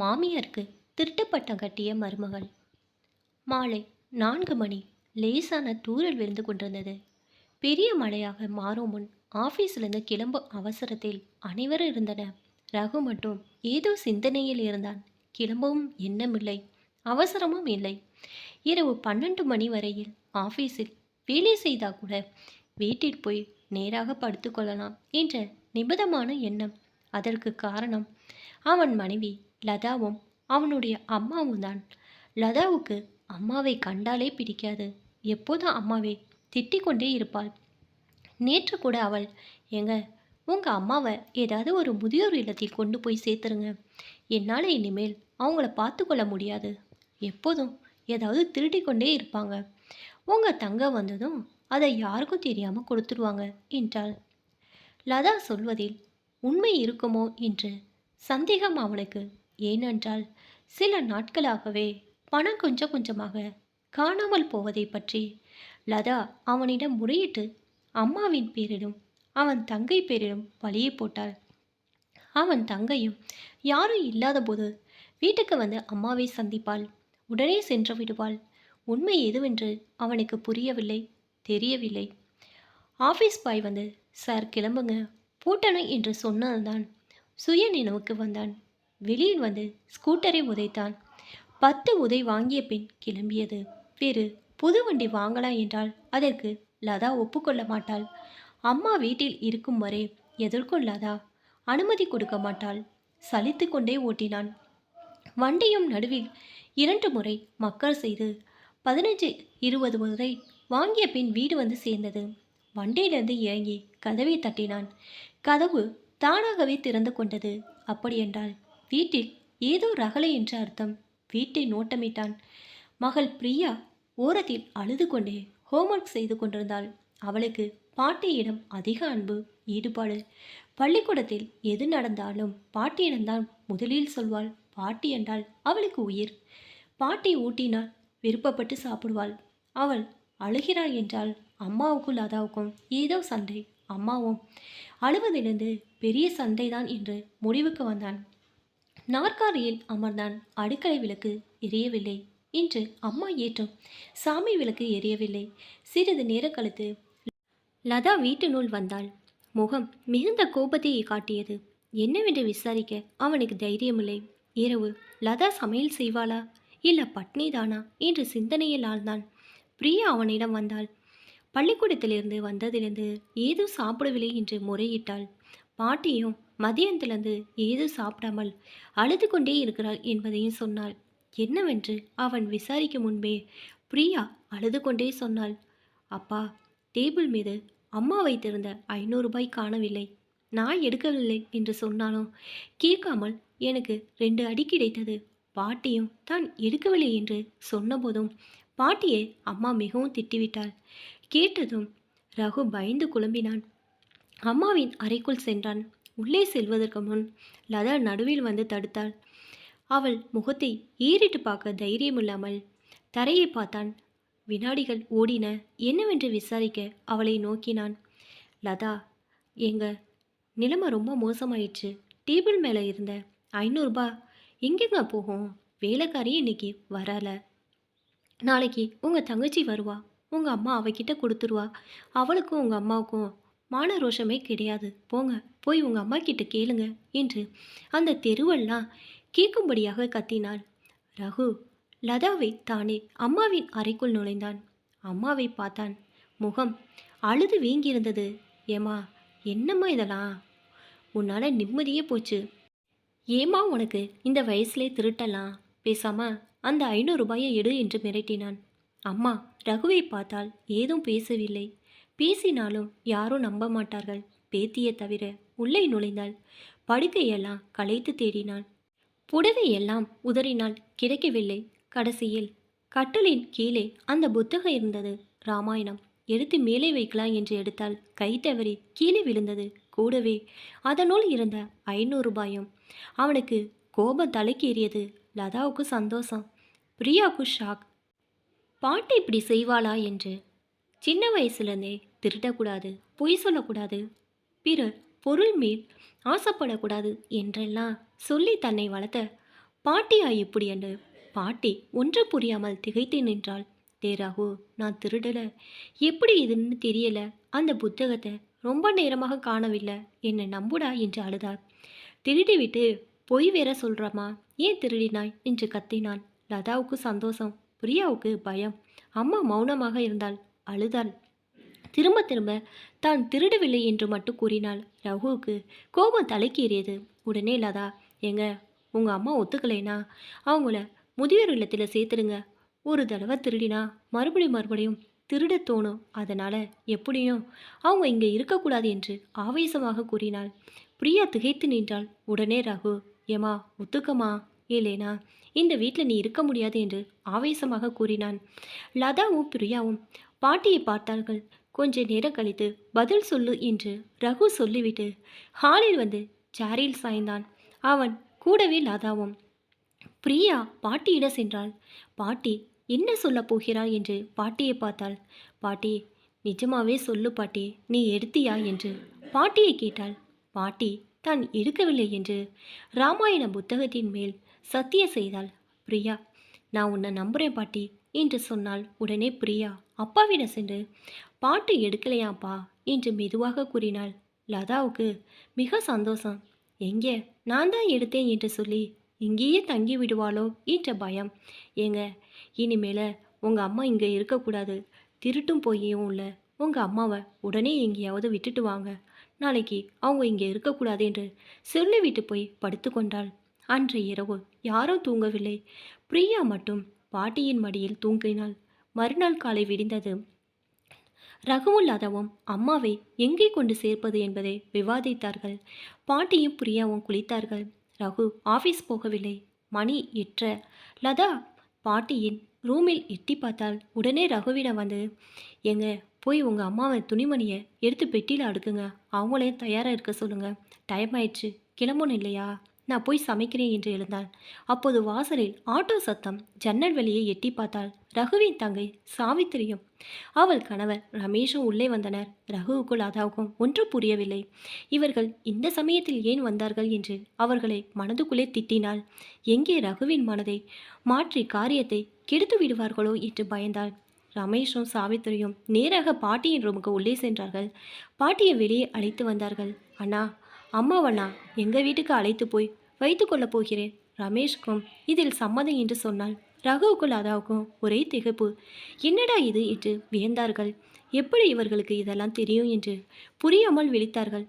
மாமியாருக்கு திருட்டுப்பட்டம் கட்டிய மருமகள். மாலை நான்கு மணி லேசான தூரல் விழுந்து கொண்டிருந்தது. பெரிய மழையாக மாறும் முன் ஆஃபீஸிலிருந்து கிளம்பும் அவசரத்தில் அனைவரும் இருந்தனர் ரகு மட்டும் ஏதோ சிந்தனையில் இருந்தான். கிளம்பவும் எண்ணமில்லை. அவசரமும் இல்லை. இரவு பன்னெண்டு மணி வரையில் ஆஃபீஸில் வேலை செய்தால் கூட வீட்டில் போய் நேராக படுத்துக்கொள்ளலாம் என்ற நிபதமான எண்ணம் அதற்கு காரணம் அவன் மனைவி லதாவும் அவனுடைய அம்மாவும் தான். லதாவுக்கு அம்மாவை கண்டாலே பிடிக்காது. எப்போதும் அம்மாவை திட்டிக் கொண்டே இருப்பாள். நேற்று கூட அவள் எங்க உங்கள் அம்மாவை ஏதாவது ஒரு முதியோர் இல்லத்தில் கொண்டு போய் சேர்த்துருங்க. என்னால் இனிமேல் அவங்கள பார்த்து கொள்ள முடியாது. எப்போதும் ஏதாவது திருடி கொண்டே இருப்பாங்க. உங்கள் தங்க வந்ததும் அதை யாருக்கும் தெரியாமல் கொடுத்துருவாங்க என்றாள். லதா சொல்வதில் உண்மை இருக்குமோ என்று சந்தேகம் அவனுக்கு ஏனென்றால் சில நாட்களாகவே பணம் கொஞ்சம் கொஞ்சமாக காணாமல் போவதை பற்றி லதா அவனிடம் முறையிட்டு அம்மாவின் பேரிலும் அவன் தங்கை பேரிலும் பழியை போட்டாள். அவன் தங்கையும் யாரும் இல்லாதபோது வீட்டுக்கு வந்து அம்மாவை சந்திப்பாள். உடனே சென்று விடுவாள். உண்மை எதுவென்று அவனுக்கு புரியவில்லை தெரியவில்லை. ஆஃபீஸ் பாய் வந்து சார் கிளம்புங்க. பூட்டணும் என்று சொன்னதுதான் சுய நினைவுக்கு வந்தான். வெளியில் வந்து ஸ்கூட்டரை உதைத்தான். பத்து உதை வாங்கிய பின் கிளம்பியது. வேறு புது வண்டி வாங்கலாம் என்றால் அதற்கு லதா ஒப்புக்கொள்ள மாட்டாள். அம்மா வீட்டில் இருக்கும் வரை எதற்கும் லதா. அனுமதி கொடுக்க மாட்டாள். சலித்து கொண்டே ஓட்டினான். வண்டியும் நடுவில் இரண்டு முறை மக்கள் செய்து பதினஞ்சு இருபது முறை வாங்கிய பின் வீடு வந்து சேர்ந்தது. வண்டியிலிருந்து இறங்கி கதவை தட்டினான். கதவு தானாகவே திறந்து கொண்டது. அப்படியென்றால் வீட்டில் ஏதோ ரகலை என்ற அர்த்தம். வீட்டை நோட்டமிட்டான். மகள் பிரியா ஓரத்தில் அழுது கொண்டே ஹோம்ஒர்க் செய்து கொண்டிருந்தாள். அவளுக்கு பாட்டியிடம் அதிக அன்பு ஈடுபாடு. பள்ளிக்கூடத்தில் எது நடந்தாலும் பாட்டியிடம்தான் முதலில் சொல்வாள். பாட்டி என்றால் அவளுக்கு உயிர். பாட்டி ஊட்டினால் விருப்பப்பட்டு சாப்பிடுவாள். அவள் அழுகிறாள் என்றால் அம்மாவுக்கும் லதாவுக்கும் ஏதோ சண்டை. அம்மாவும் அழுவதிலிருந்து பெரிய சண்டைதான் என்று முடிவுக்கு வந்தான். நாற்காலியில் அமர்ந்தான். அடுக்களை விளக்கு எரியவில்லை. இன்று அம்மா ஏற்றும். சாமி விளக்கு எரியவில்லை. சிறிது நேரம் கழித்து லதா வீட்டினுள் வந்தாள். முகம் மிகுந்த கோபத்தை காட்டியது. என்னவென்று விசாரிக்க அவனுக்கு தைரியமில்லை. இரவு லதா சமையல் செய்வாளா? இல்ல பட்னிதானா? என்று சிந்தனையில் ஆழ்ந்தான். பிரியா அவனிடம் வந்தாள். பள்ளிக்கூடத்திலிருந்து வந்ததிலிருந்து ஏதோ சாப்பிடவில்லை என்று முறையிட்டாள். பாட்டியும் மதியத்திலிருந்து ஏதும் சாப்பிடாமல் அழுது கொண்டே இருக்கிறாள் என்பதையும் சொன்னாள். என்னவென்று அவன் விசாரிக்கும் முன்பே பிரியா அழுது கொண்டே சொன்னாள். அப்பா டேபிள் மீது அம்மா வைத்திருந்த ஐநூறு ரூபாய் காணவில்லை. நான் எடுக்கவில்லை என்று சொன்னாலும் கேட்காமல் எனக்கு ரெண்டு அடி கிடைத்தது. பாட்டியும் தான் எடுக்கவில்லை என்று சொன்னபோதும் பாட்டியை அம்மா மிகவும் திட்டிவிட்டாள். கேட்டதும் ரகு பயந்து குழம்பினான். அம்மாவின் அறைக்குள் சென்றான். உள்ளே செல்வதற்கு முன் லதா நடுவில் வந்து தடுத்தாள். அவள் முகத்தை ஏறிட்டு பார்க்க தைரியமில்லாமல் தரையை பார்த்தான். வினாடிகள் ஓடின. என்னவென்று விசாரிக்க அவளை நோக்கினான். லதா எங்க நிலைமை ரொம்ப மோசமாயிடுச்சு டேபிள் மேலே இருந்த ஐநூறுரூபா எங்கெங்க போகும்? வேலைக்காரி இன்னைக்கு வரல. நாளைக்கு உங்கள் தங்கச்சி வருவா. உங்கள் அம்மா அவகிட்ட கொடுத்துருவா. அவளுக்கும் உங்கள் அம்மாவுக்கும் மான ரோஷமே கிடையாது. போங்க போய் உங்கள் அம்மா கிட்ட கேளுங்க என்று அந்த தெருவெல்லாம் கேட்கும்படியாக கத்தினாள். ரகு லதாவை தானே அம்மாவின் அறைக்குள் நுழைந்தான். அம்மாவை பார்த்தான். முகம் அழுது வீங்கியிருந்தது. ஏமா என்னம்மா இதெல்லாம்? உன்னால் நிம்மதியே போச்சு. ஏமா உனக்கு இந்த வயசுலே திருட்டலாம் பேசாம அந்த ஐநூறு ரூபாயை எடு என்று மிரட்டினான். அம்மா ரகுவை பார்த்தால் ஏதும் பேசவில்லை. பேசினாலும் யாரும் நம்ப மாட்டார்கள். பேத்தியை தவிர உள்ளே நுழைந்தாள். படுக்கையெல்லாம் களைத்து தேடினாள். புடவையெல்லாம் உதறினால் கிடைக்கவில்லை. கடைசியில் கட்டலின் கீழே அந்த புத்தகம் இருந்தது. ராமாயணம். எடுத்து மேலே வைக்கலாம் என்று எடுத்தால் கை தவறி கீழே விழுந்தது. கூடவே அதனுள் இருந்த ஐநூறு ரூபாயும். அவனுக்கு கோபம் தலைக்கேறியது. லதாவுக்கு சந்தோஷம். பிரியாவுக்கு ஷாக் பாட்டி இப்படி செய்வாளா என்று சின்ன வயசுலேருந்தே திருடக்கூடாது பொய் சொல்லக்கூடாது. பிறர் பொருள் மீது ஆசைப்படக்கூடாது என்றெல்லாம் சொல்லி தன்னை வளர்த்த பாட்டியா இப்படி என்று பாட்டி ஒன்று புரியாமல் திகைத்து நின்றாள். தேராகு நான் திருடலை. எப்படி இதுன்னு தெரியல. அந்த புத்தகத்தை ரொம்ப நேரமாக காணவில்லை. என்னை நம்புடா என்று அழுதாள். திருடிவிட்டு பொய் வேற சொல்கிறம்மா ஏன் திருடினாய்? என்று கத்தினான். லதாவுக்கு சந்தோஷம் பிரியாவுக்கு பயம். அம்மா மௌனமாக இருந்தாள். அழுதாள். திரும்ப திரும்ப தான் திருடவில்லை என்று மட்டும் கூறினாள். ரகுவுக்கு கோபம் தலைக்கேறியது. உடனே லதா எங்க உங்கள் அம்மா ஒத்துக்கலைனா? அவங்கள முதியோர் இல்லத்தில் சேர்த்துடுங்க. ஒரு தடவை திருடினா மறுபடியும் மறுபடியும் திருட தோணும். அதனால் எப்படியும் அவங்க இங்கே இருக்கக்கூடாது என்று ஆவேசமாக கூறினாள். பிரியா திகைத்து நின்றாள். உடனே ரகு ஏமா ஒத்துக்கமா இல்லைனா இந்த வீட்டில் நீ இருக்க முடியாது என்று ஆவேசமாக கூறினான். லதாவும் பிரியாவும் பாட்டியை பார்த்தார்கள். கொஞ்ச நேரம் கழித்து பதில் சொல்லு என்று ரகு சொல்லிவிட்டு ஹாலில் வந்து சேரில் சாய்ந்தான். அவன் கூடவே லதாவும். பிரியா பாட்டியிட சென்றாள். பாட்டி என்ன சொல்லப் போகிறாள் என்று பாட்டியை பார்த்தாள். பாட்டி நிஜமாவே சொல்லு பாட்டி நீ எடுத்தியா? என்று பாட்டியை கேட்டாள். பாட்டி தான் எடுக்கவில்லை என்று ராமாயண புத்தகத்தின் மேல் சத்திய செய்தாள். பிரியா நான் உன்னை நம்புகிறேன் பாட்டி. என்று சொன்னாள். உடனே பிரியா அப்பாவிடம் சென்று பாட்டு எடுக்கலையாப்பா என்று மெதுவாக கூறினாள். லதாவுக்கு மிக சந்தோஷம். எங்கே? நான் தான் எடுத்தேன் என்று சொல்லி இங்கேயே தங்கி விடுவாளோ என்ற பயம். ஏங்க இனிமேல உங்கள் அம்மா இங்கே இருக்கக்கூடாது. திருட்டும் போயும் இல்லை. உங்கள் அம்மாவை உடனே எங்கேயாவது விட்டுட்டு வாங்க. நாளைக்கு அவங்க இங்கே இருக்கக்கூடாது என்று சொல்லிவிட்டு போய் படுத்து கொண்டாள் அன்றைய இரவு யாரும் தூங்கவில்லை. பிரியா மட்டும் பாட்டியின் மடியில் தூங்கினாள். மறுநாள் காலை விடிந்தது. ரகுமுல்லாதவும் அம்மாவை எங்கே கொண்டு சேர்ப்பது என்பதை விவாதித்தார்கள். பாட்டியும் பிரியாவும் குளித்தார்கள். ரகு ஆஃபீஸ் போகவில்லை. மணி எற்ற லதா பாட்டியின் ரூமில் எட்டி பார்த்தால் உடனே ரகுவிடம் வந்து எங்க போய் உங்கள் அம்மாவை துணிமணியை எடுத்து பெட்டியில் அடுக்குங்க. அவங்களையும் தயாராக இருக்க சொல்லுங்கள் டைம் ஆயிடுச்சு. கிளம்பணும் இல்லையா? நான் போய் சமைக்கிறேன் என்று எழுந்தாள். அப்போது வாசலில் ஆட்டோ சத்தம் ஜன்னல் வழியை எட்டி பார்த்தாள். ரகுவின் தங்கை சாவித்திரியும். அவள் கணவர் ரமேஷும் உள்ளே வந்தனர். ரகுவுக்குள் அதாவுக்கும் ஒன்றும் புரியவில்லை. இவர்கள் இந்த சமயத்தில் ஏன் வந்தார்கள் என்று அவர்களை மனதுக்குள்ளே திட்டினாள். எங்கே ரகுவின் மனதை மாற்றி காரியத்தை கெடுத்து விடுவார்களோ என்று பயந்தாள். ரமேஷும் சாவித்திரியும் நேராக பாட்டியின் ரூமுக்கு உள்ளே சென்றார்கள். பாட்டியை வெளியே அழைத்து வந்தார்கள். அண்ணா அம்மாவண்ணா எங்கள் வீட்டுக்கு அழைத்து போய் வைத்து கொள்ளப் போகிறேன். ரமேஷ்க்கும் இதில் சம்மதம் என்று சொன்னாள். ரகுவுக்குள் அதாவுக்கும் ஒரே திகைப்பு. என்னடா இது? என்று வியந்தார்கள். எப்படி இவர்களுக்கு இதெல்லாம் தெரியும்? என்று புரியாமல் விழித்தார்கள்.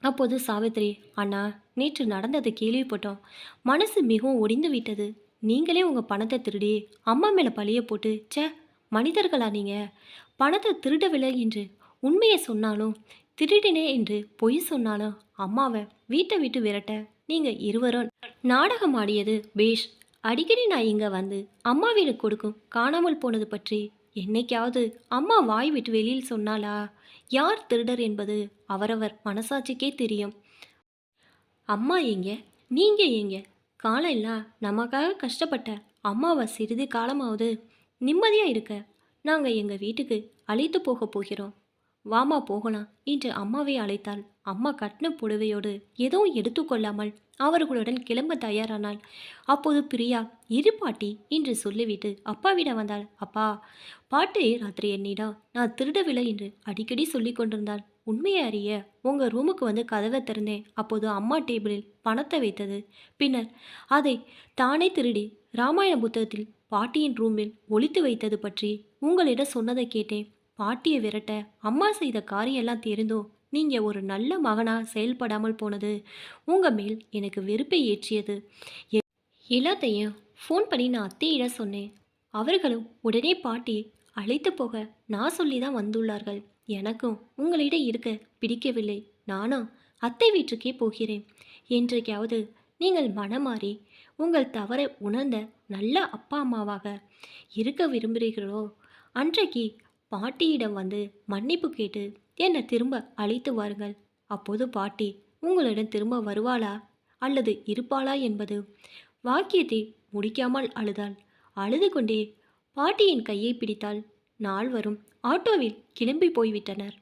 அப்போது சாவித்ரி அண்ணா நேற்று நடந்ததை கேள்விப்பட்டோம். மனசு மிகவும் ஒடிந்து விட்டது. நீங்களே உங்கள் பணத்தை திருடி அம்மா மேலே பழிய போட்டு ச்சே மனிதர்களா நீங்கள் பணத்தை திருடவில்லை என்று உண்மையை சொன்னாலும் திருடினே என்று பொய் சொன்னாலும் அம்மாவை வீட்டை விட்டு விரட்ட நீங்கள் இருவரும் நாடகம் ஆடியது பேஷ். அடிக்கடி நான் இங்கே வந்து அம்மா வீடு கொடுக்கும் காணாமல் போனது பற்றி என்னைக்காவது அம்மா வாய் விட்டு வெளியில் சொன்னாலா யார் திருடர் என்பது அவரவர் மனசாட்சிக்கே தெரியும். அம்மா எங்க? நீங்க எங்க? காலம் எல்லாம் நமக்காக கஷ்டப்பட்ட அம்மாவை சிறிது காலமாவது நிம்மதியாக இருக்க நாங்கள் எங்கள் வீட்டுக்கு அழைத்து போக போகிறோம். வாமா போகலாம் என்று அம்மாவை அழைத்தாள். அம்மா கட்டின புடவையோடு எதுவும் எடுத்துக்கொள்ளாமல் அவர்களுடன் கிளம்ப தயாரானாள். அப்போது பிரியா இரு பாட்டி என்று சொல்லிவிட்டு அப்பாவிடம் வந்தாள். அப்பா பாட்டு ராத்திரி என்னிடா? நான் திருடவில்லை என்று அடிக்கடி சொல்லி கொண்டிருந்தாள். உண்மையை அறிய உங்கள் ரூமுக்கு வந்து கதவை திறந்தேன். அப்போது அம்மா டேபிளில் பணத்தை வைத்தது. பின்னர் அதை தானே திருடி ராமாயண புத்தகத்தில் பாட்டியின் ரூமில் ஒளித்து வைத்தது பற்றி உங்களிடம் சொன்னதை கேட்டேன். பாட்டியை விரட்ட அம்மா செய்த காரியெல்லாம் தெரிந்தும் நீங்கள் ஒரு நல்ல மகனாக செயல்படாமல் போனது. உங்கள் மேல் எனக்கு வெறுப்பை ஏற்றியது. எல்லாத்தையும் ஃபோன் பண்ணி நான் அத்தையிடம் சொன்னேன். அவர்களும் உடனே பாட்டி அழைத்து போக நான் சொல்லி தான் வந்துள்ளார்கள். எனக்கும் உங்களிடம் இருக்க பிடிக்கவில்லை. நானும் அத்தை வீட்டுக்கே போகிறேன். என்றைக்காவது நீங்கள் மனமாறி உங்கள் தவறை உணர்ந்த நல்ல அப்பா அம்மாவாக இருக்க விரும்புகிறீர்களோ? அன்றைக்கு பாட்டியிடம் வந்து மன்னிப்பு கேட்டு என்னை திரும்ப அழைத்து வாருங்கள். அப்போது பாட்டி உங்களிடம் திரும்ப வருவாளா? அல்லது இருப்பாளா? என்பது வாக்கியத்தை முடிக்காமல் அழுதாள். அழுது கொண்டே பாட்டியின் கையை பிடித்தால் நால்வரும் ஆட்டோவில் கிளம்பி போய்விட்டனர்.